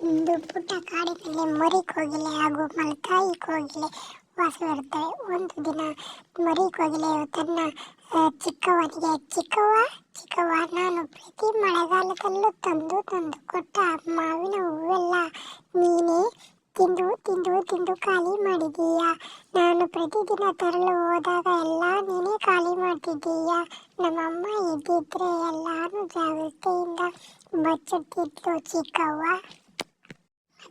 ಒಂದು ಪುಟ್ಟ ಕಾಡಿನಲ್ಲಿ ಮರಿ ಕೋಗಿಲೆ ಹಾಗೂ ಮಲ್ಕಾಯಿ ಕೋಗಿಲೆ ವಾಸವಿರುತ್ತವೆ. ಒಂದು ದಿನ ಮರಿ ಕೋಗಿಲೆಯು ತನ್ನ ಚಿಕ್ಕವನಿಗೆ ಚಿಕ್ಕವ ಚಿಕ್ಕವ ನಾನು ಪ್ರತಿ ಮಳೆಗಾಲದಲ್ಲೂ ತಂದು ತಂದು ಕೊಟ್ಟ ಮಾವಿನ ಹೂವೆಲ್ಲ ನೀನೇ ತಿಂದು ತಿಂದು ತಿಂದು ಖಾಲಿ ಮಾಡಿದೀಯ ನಾನು ಪ್ರತಿದಿನ ತರಲು ಹೋದಾಗ ಎಲ್ಲ ನೀನೇ ಖಾಲಿ ಮಾಡ್ತಿದ್ದೀಯ? ನಮ್ಮಮ್ಮ ಇದ್ದಿದ್ರೆ ಎಲ್ಲಾನು ಜಾಗ್ರತೆಯಿಂದ ಬಚ್ಚುತ್ತಿದ್ದು ಚಿಕ್ಕವ್ವ.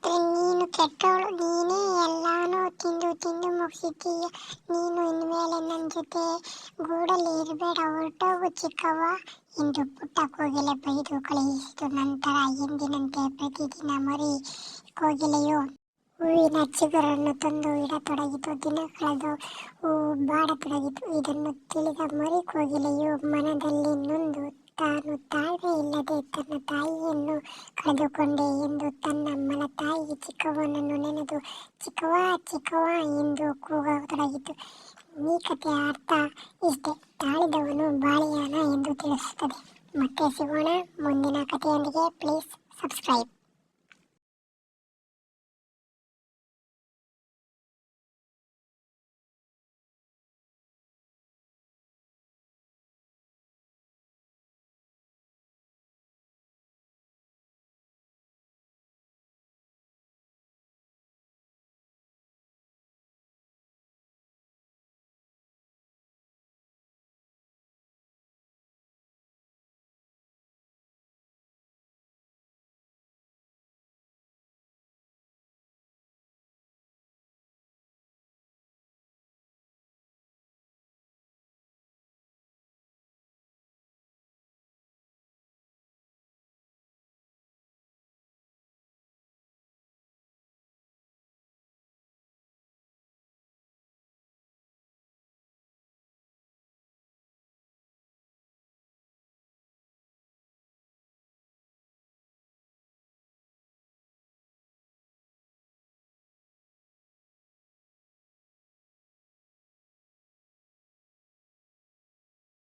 ಆದರೆ ನೀನು ಕೆಟ್ಟವಳು, ನೀನೇ ಎಲ್ಲಾನು ತಿಂದು ತಿಂದು ಮುಗಿಸಿದ್ದೀಯ. ನೀನು ಇನ್ಮೇಲೆ ನನ್ನ ಜೊತೆ ಗೂಡಲ್ಲಿ ಇರಬೇಡ, ಹೊರಟೋಗು ಚಿಕ್ಕವ್ವ ಎಂದು ಪುಟ್ಟ ಕೋಗಿಲೆ ಬೈದು ಕಳುಹಿಸಿತು. ನಂತರ ಎಂದಿನಂತೆ ಪ್ರತಿದಿನ ಮರಿ ಕೋಗಿಲೆಯು ಹೂವಿನ ಚಿಗುರನ್ನು ತಂದು ಇಡತೊಡಗಿತು ದಿನ ಕಳೆದು ಹೂವು ಬಾಡತೊಡಗಿತು ಇದನ್ನು ತಿಳಿದ ಮರಿ ಕೋಗಿಲೆಯು ಮನದಲ್ಲಿ ನೊಂದು, ತಾನು ತಾಳ್ಮೆ ಇಲ್ಲದೆ ತನ್ನ ತಾಯಿಯನ್ನು ಕಳೆದುಕೊಂಡೆ ಎಂದು ತನ್ನ ಮಲತಾಯಿ ಚಿಕ್ಕವನನ್ನು ನೆನೆದು ಚಿಕ್ಕವ ಚಿಕ್ಕವ ಎಂದು ಕೂಗತೊಡಗಿತು ಈ ಕಥೆಯ ಅರ್ಥ ಇಷ್ಟೇ, ತಾಳಿದವನು ಬಾಳಿಯಾನ ಎಂದು ತಿಳಿಸುತ್ತದೆ. ಮತ್ತೆ ಸಿಗೋಣ ಮುಂದಿನ ಕಥೆಯೊಂದಿಗೆ. Please subscribe.